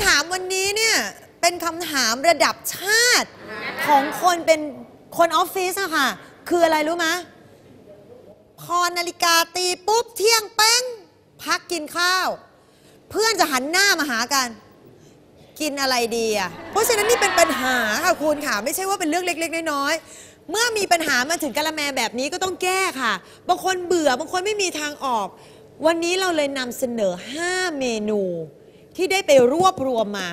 ำถามวันนี้เนี่ย เป็นคำถามระดับชาติของคนเป็นคนออฟฟิศอะค่ะ คืออะไรรู้ไหมพอนาฬิกาตีปุ๊บเที่ยงแป้งพักกินข้าว เพื่อนจะหันหน้ามาหากัน กินอะไรดีอะเพราะฉะนั้นนี่เป็นปัญหาค่ะคุณค่ะ ไม่ใช่ว่าเป็นเรื่องเล็ก ๆ น้อยๆเมื่อมีปัญหามาถึงกะละแมแบบนี้ก็ต้องแก้ค่ะ บางคนเบื่อบางคนไม่มีทางออก วันนี้เราเลยนำเสนอ 5 เมนู ที่ได้ไปรวบรวมมา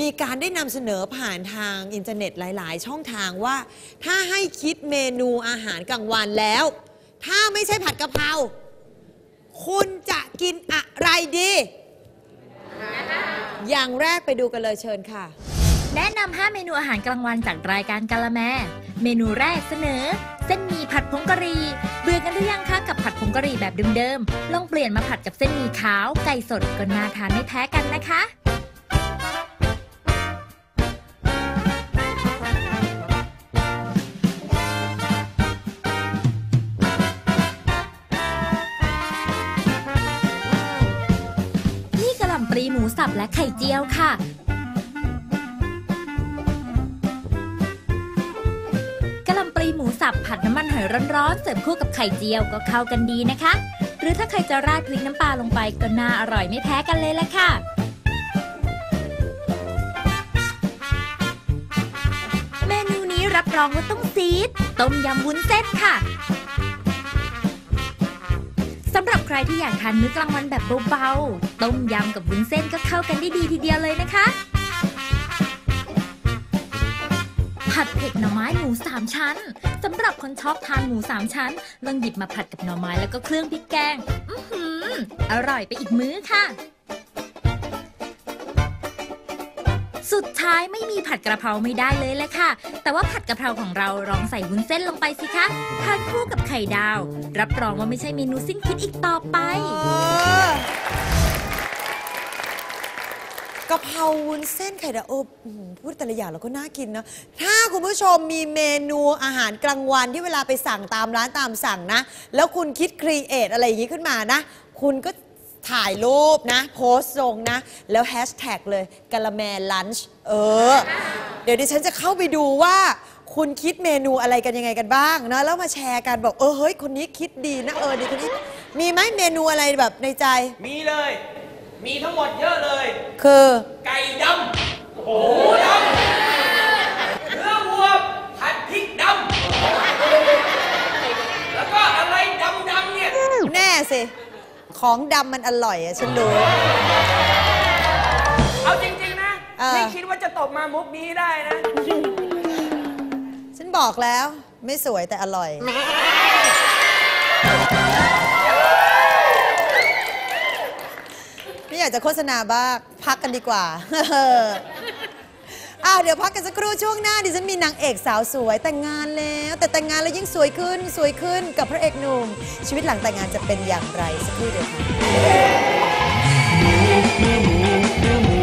มีการได้นำเสนอผ่านทางอินเทอร์เน็ตหลาย ๆ ช่องทางว่า ถ้าให้คิดเมนูอาหารกลางวันแล้ว ถ้าไม่ใช่ผัดกะเพราคุณจะกินอะไรดี อย่างแรกไปดูกันเลยเชิญค่ะ แนะนำ 5 เมนูอาหารกลางวันจากรายการกาละแม เมนูแรกเสนอ เส้นหมี่ผัดผงกะหรี่เบื่อกันหรือยังคะกับผัดผงกะหรี่แบบเดิมๆลองเปลี่ยนมาผัดกับเส้นหมี่ขาวไก่สดก็น่าทานไม่แพ้กันนะคะนี่กะหล่ำปลีหมูสับและไข่เจียวค่ะ สับผัดน้ำมันหอยร้อนๆ เสิร์ฟคู่กับไข่เจียวก็เข้ากันดีนะคะ หรือถ้าใครจะราดพริกน้ำปลาลงไปก็น่าอร่อยไม่แพ้กันเลยละค่ะเมนูนี้รับรองว่าต้องซีดต้มยำวุ้นเส้นค่ะสำหรับใครที่อยากทานมื้อกลางวันแบบเบาๆ ต้มยำกับวุ้นเส้นก็เข้ากันได้ดีทีเดียวเลยนะคะ ผัดเผ็ดหน่อไม้หมูสามชั้น สำหรับคนชอบทานหมูสามชั้นลองหยิบมาผัดกับหน่อไม้แล้วก็เครื่องพริกแกง อื้อหือ อร่อยไปอีกมื้อค่ะ สุดท้ายไม่มีผัดกระเพราไม่ได้เลยแหละค่ะ แต่ว่าผัดกระเพราของเราลองใส่วุ้นเส้นลงไปสิคะทานคู่กับไข่ดาว รับรองว่าไม่ใช่เมนูสิ้นคิดอีกต่อไป กะเพราวุ้นเส้นไข่ดาวโอ้อื้อหือพูดแต่ละอย่างเราก็น่ากินนะ ถ้า คุณผู้ชมมีเมนูอาหารกลางวันที่เวลาไปสั่งตามร้านตามสั่งนะ แล้วคุณคิดครีเอทอะไรอย่างนี้ขึ้นมานะ คุณก็ถ่ายรูปนะ โพสต์ลงนะ แล้วแฮชแท็กเลยกะละแมลันช์เออ เดี๋ยวดิฉันจะเข้าไปดูว่า คุณคิดเมนูอะไรกันยังไงกันบ้างนะ แล้วมาแชร์กันบอกเออเฮ้ย คนนี้คิดดีนะเออดีคนนี้มีไหมเมนูอะไรแบบในใจ มีเลย มีทั้งหมดเยอะเลย คือ ไก่ดำโอ้โหดำ เนื้อวัวผัดพริกดำ แล้วก็อะไรดำๆเนี่ย แน่สิ ของดำมันอร่อยอะฉันรู้ เอาจริง ๆ นะ เออ ไม่คิดว่าจะตบมามุกนี้ได้นะ ฉันบอกแล้วไม่สวยแต่อร่อย ไม่อยากจะโฆษณาบ้างพักกันดีกว่า อ้าวเดี๋ยวพักกันสักครู่ช่วงหน้าดิฉันมีนางเอกสาวสวยแต่งงานแล้ว แต่แต่งงานแล้วยิ่งสวยขึ้นสวยขึ้นกับพระเอกหนุ่ม ชีวิตหลังแต่งงานจะเป็นอย่างไรสักครู่เดียวค่ะ